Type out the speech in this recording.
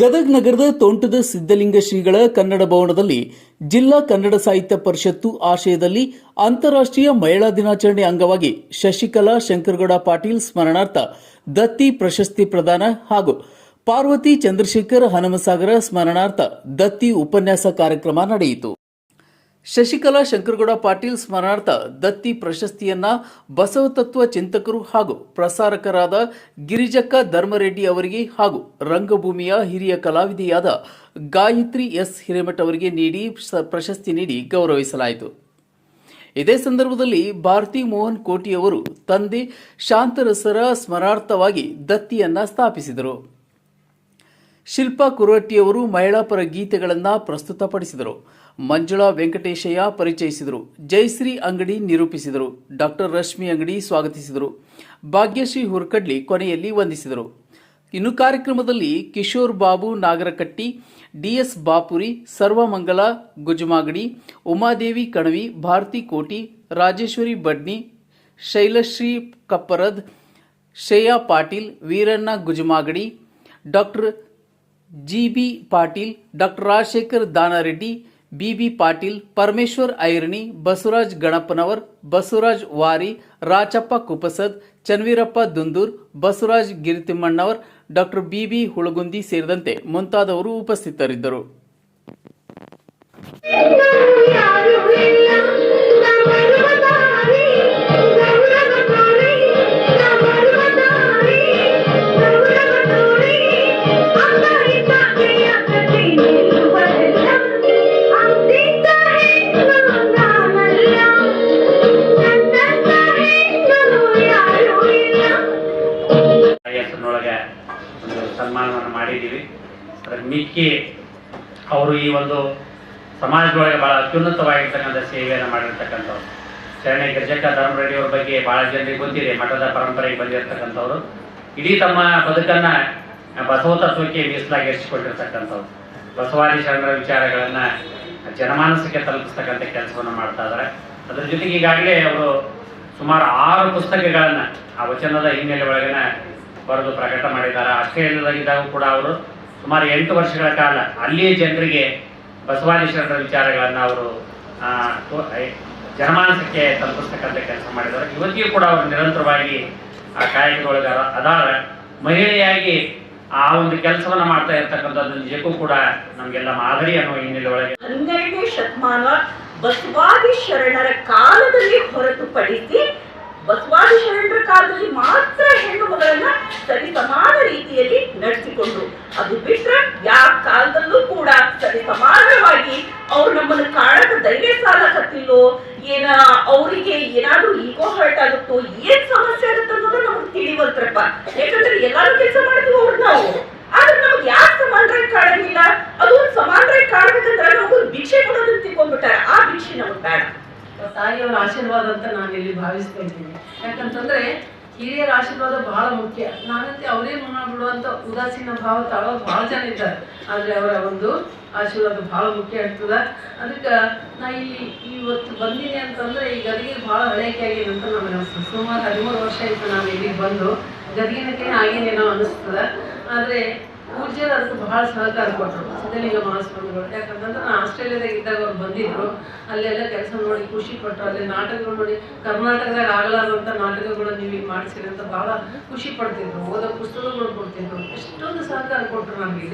ಗದಗ್ ನಗರದ ತೋಂಟದ ಸಿದ್ದಲಿಂಗ ಶ್ರೀಗಳ ಕನ್ನಡ ಭವನದಲ್ಲಿ ಜಿಲ್ಲಾ ಕನ್ನಡ ಸಾಹಿತ್ಯ ಪರಿಷತ್ತು ಆಶಯದಲ್ಲಿ ಅಂತಾರಾಷ್ಟ್ರೀಯ ಮಹಿಳಾ ದಿನಾಚರಣೆ ಅಂಗವಾಗಿ ಶಶಿಕಲಾ ಶಂಕರಗೌಡ ಪಾಟೀಲ್ ಸ್ಮರಣಾರ್ಥ ದತ್ತಿ ಪ್ರಶಸ್ತಿ ಪ್ರದಾನ ಹಾಗೂ ಪಾರ್ವತಿ ಚಂದ್ರಶೇಖರ್ ಹನುಮಸಾಗರ ಸ್ಮರಣಾರ್ಥ ದತ್ತಿ ಉಪನ್ಯಾಸ ಕಾರ್ಯಕ್ರಮ ನಡೆಯಿತು. ಶಶಿಕಲಾ ಶಂಕರಗೌಡ ಪಾಟೀಲ್ ಸ್ಮರಣಾರ್ಥ ದತ್ತಿ ಪ್ರಶಸ್ತಿಯನ್ನ ಬಸವತತ್ವ ಚಿಂತಕರು ಹಾಗೂ ಪ್ರಸಾರಕರಾದ ಗಿರಿಜಕ್ಕ ಧರ್ಮರೆಡ್ಡಿ ಅವರಿಗೆ ಹಾಗೂ ರಂಗಭೂಮಿಯ ಹಿರಿಯ ಕಲಾವಿದೆಯಾದ ಗಾಯತ್ರಿ ಎಸ್ ಹಿರೇಮಠ ಅವರಿಗೆ ನೀಡಿ ಪ್ರಶಸ್ತಿ ನೀಡಿ ಗೌರವಿಸಲಾಯಿತು. ಇದೇ ಸಂದರ್ಭದಲ್ಲಿ ಭಾರತಿ ಮೋಹನ್ ಕೋಟಿ ಅವರು ತಂದೆ ಶಾಂತರಸರ ಸ್ಮರಾರ್ಥವಾಗಿ ದತ್ತಿಯನ್ನ ಸ್ಥಾಪಿಸಿದರು. ಶಿಲ್ಪಾ ಕುರಟ್ಟಿಯವರು ಮಹಿಳಾ ಪರ ಗೀತೆಗಳನ್ನು ಪ್ರಸ್ತುತಪಡಿಸಿದರು. ಮಂಜುಳಾ ವೆಂಕಟೇಶಯ್ಯ ಪರಿಚಯಿಸಿದರು. ಜಯಶ್ರೀ ಅಂಗಡಿ ನಿರೂಪಿಸಿದರು. ಡಾಕ್ಟರ್ ರಶ್ಮಿ ಅಂಗಡಿ ಸ್ವಾಗತಿಸಿದರು. ಭಾಗ್ಯಶ್ರೀ ಹುರ್ಕಡ್ಲಿ ಕೊನೆಯಲ್ಲಿ ವಂದಿಸಿದರು. ಇನ್ನು ಕಾರ್ಯಕ್ರಮದಲ್ಲಿ Kishore Babu Nagarakatti, DS Bapuri, Sarvamangala, Gujamagadi, Umadevi Kanavi, Bharati Koti, Rajeshwari Badni, Shailashree Kapparad, Shreya Patil, Veeranna Gujamagadi, doctor GB Patil, doctor Rajashekhar Danareddy BB Patil, Parameshwar Airani Basavaraj Ganapanavar Basavaraj Vari Rachappa Kupasad Chanveerappa Dundur, Basavaraj Giritimmannavar, doctor BB Hulagundi ಸೇರಿದಂತೆ ಮುಂತಾದವರು ಉಪಸ್ಥಿತರಿದ್ದರು. ಸನ್ಮಾನವನ್ನು ಮಾಡಿದ್ದೀವಿ. ಅದರ ಮಿಕ್ಕಿ ಅವರು ಈ ಒಂದು ಸಮಾಜದೊಳಗೆ ಭಾಳ ಅತ್ಯುನ್ನತವಾಗಿರ್ತಕ್ಕಂಥ ಸೇವೆಯನ್ನು ಮಾಡಿರ್ತಕ್ಕಂಥವ್ರು. ಶರಣೆ ಗಜಕ ಧರ್ಮರೆಡ್ಡಿಯವ್ರ ಬಗ್ಗೆ ಭಾಳ ಜನರಿಗೆ ಗೊತ್ತಿದೆ, ಮಠದ ಪರಂಪರೆಗೆ ಬಂದಿರತಕ್ಕಂಥವ್ರು. ಇಡೀ ತಮ್ಮ ಬದುಕನ್ನು ಬಸವ ತತ್ವಕ್ಕೆ ಮೀಸಲಾಗಿರಿಸಿಕೊಂಡಿರ್ತಕ್ಕಂಥವ್ರು ಬಸವಾದಿ ಶರಣರ ವಿಚಾರಗಳನ್ನು ಜನಮಾನಸಕ್ಕೆ ತಲುಪಿಸ್ತಕ್ಕಂಥ ಕೆಲಸವನ್ನು ಮಾಡ್ತಾ ಇದ್ದಾರೆ ಅದ್ರ ಜೊತೆಗೆ ಈಗಾಗಲೇ ಅವರು ಸುಮಾರು ಆರು ಪುಸ್ತಕಗಳನ್ನು ಆ ವಚನದ ಹಿನ್ನೆಲೆ ಒಳಗನ ಬರೆದು ಪ್ರಕಟ ಮಾಡಿದ್ದಾರೆ. ಆಸ್ಟ್ರೇಲಿಯಾದಾಗಿದ್ದಾಗ ಕೂಡ ಅವರು ಸುಮಾರು ಎಂಟು ವರ್ಷಗಳ ಕಾಲ ಅಲ್ಲಿಯ ಜನರಿಗೆ ಬಸವಾದಿ ಶರಣರ ವಿಚಾರಗಳನ್ನು ಅವರು ಜನಮಾನಸಕ್ಕೆ ತಲುಪಿಸ್ತಕ್ಕಂಥ ಕೆಲಸ ಮಾಡಿದ್ದಾರೆ. ಇವತ್ತಿಗೂ ಕೂಡ ಅವರು ನಿರಂತರವಾಗಿ ಆ ಕಾಯಕದೊಳಗೆ ಅದ- ಅದಾರ. ಮಹಿಳೆಯಾಗಿ ಆ ಒಂದು ಕೆಲಸವನ್ನ ಮಾಡ್ತಾ ಇರ್ತಕ್ಕಂಥದ್ದು ನಿಜಕ್ಕೂ ಕೂಡ ನಮಗೆಲ್ಲ ಮಾದರಿ ಅನ್ನೋ ಹಿನ್ನೆಲೆ ಒಳಗೆ ಹನ್ನೆರಡನೇ ಶತಮಾನ ಬಸವಾದಿ ಶರಣರ ಕಾಲದಲ್ಲಿ ಹೊರತುಪಡಿಸಿ ಬಸವಾದಿ ಶರಣರ ಕಾಲದಲ್ಲಿ ಮಾತ್ರ ಹೆಣ್ಣು ಮಗಳನ್ನ ಸರಿ ಸಮಾನ ರೀತಿಯಲ್ಲಿ ನಡೆಸಿಕೊಂಡ್ರು. ಅದು ಬಿಟ್ರೆ ಯಾವ ಕಾಲದಲ್ಲೂ ಕೂಡ ಸರಿ ಸಮಾನವಾಗಿ ಅವ್ರು ನಮ್ಮನ್ನು ಕಾಣಕ ಧೈರ್ಯ ಸಾಲಕತ್ತಿಲ್ಲೋ ಏನ ಅವರಿಗೆ ಏನಾದ್ರೂ ಈಗೋ ಹರ್ಟ್ ಆಗುತ್ತೋ? ಏನ್ ಸಮಸ್ಯೆ ಆಗುತ್ತೆ ಅನ್ನೋದು ನಮ್ಗೆ ತಿಳಿವಲ್ತ್ರಪ್ಪ. ಯಾಕಂದ್ರೆ ಎಲ್ಲಾರು ಕೆಲಸ ಮಾಡ್ತೀವಿ ಅವ್ರು ನಾವು? ಆದ್ರೆ ನಮ್ಗೆ ಯಾಕೆ ಸಮಾನರಾಗಿ ಕಾಣಂಗಿಲ್ಲ? ಅದು ಸಮಾನರಾಗಿ ಕಾಣ್ಬೇಕಂದ್ರೆ ನಾವು ಭಿಕ್ಷೆ ಕೊಡೋದನ್ನ ತಿಳ್ಕೊಂಡ್ಬಿಟ್ಟಾರೆ. ಆ ಭಿಕ್ಷೆ ನಮ್ಗೆ ಬೇಡ. ತಾಯಿಯವರ ಆಶೀರ್ವಾದ ಅಂತ ನಾನು ಇಲ್ಲಿ ಭಾವಿಸ್ತಾ ಇದ್ದೀನಿ. ಯಾಕಂತಂದ್ರೆ ಹಿರಿಯರ ಆಶೀರ್ವಾದ ಬಹಳ ಮುಖ್ಯ. ನಾನಂತೆ ಅವರೇ ಮಾಡ್ಬಿಡುವಂತ ಉದಾಸೀನ ಭಾವ ತಾಳೋ ಬಹಳ ಜನ ಇದ್ದಾರೆ. ಆದ್ರೆ ಅವರ ಒಂದು ಆಶೀರ್ವಾದ ಬಹಳ ಮುಖ್ಯ ಆಗ್ತದ. ಅದಕ್ಕೆ ನಾ ಇಲ್ಲಿ ಇವತ್ತು ಬಂದೀನಿ ಅಂತಂದ್ರೆ ಈ ಗದಿಗೆ ಬಹಳ ಹಳೇಕೆ ಆಗಿದೆ ಅಂತ ನನಗೆ ಅನಿಸ್ತದೆ ಸುಮಾರು ಹದಿಮೂರು ವರ್ಷ ಆಯ್ತು ನಾನು ಇಲ್ಲಿಗೆ ಬಂದು ಗದಿಗಿನಕ್ಕೆ ಆಗಿನೇನೋ ಅನಿಸ್ತದ. ಆದ್ರೆ ಪೂಜ್ಯರು ಅದಕ್ಕೆ ಬಹಳ ಸಹಕಾರ ಕೊಟ್ಟರು ಸಿದ್ಧಲಿಂಗ ಮಹಾಸ್ವಾಮಿಗಳು ಯಾಕಂತಂದ್ರೆ ನಾನು ಆಸ್ಟ್ರೇಲಿಯಾದಾಗ ಇದ್ದಾಗ ಅವ್ರು ಬಂದಿದ್ರು. ಅಲ್ಲೆಲ್ಲ ಕೆಲಸ ನೋಡಿ ಖುಷಿ ಪಟ್ಟರು ಅಲ್ಲಿ ನಾಟಕಗಳು ನೋಡಿ ಕರ್ನಾಟಕದಾಗ ಆಗಲಾರಂತ ನಾಟಕಗಳು ನೀವು ಈಗ ಮಾಡಿಸಿರಿ ಅಂತ ಬಹಳ ಖುಷಿ ಪಡ್ತಿದ್ರು. ಓದೋ ಪುಸ್ತಕಗಳು ಕೊಡ್ತಿದ್ರು. ಎಷ್ಟೊಂದು ಸಹಕಾರ ಕೊಟ್ಟರು ನಮಗೆ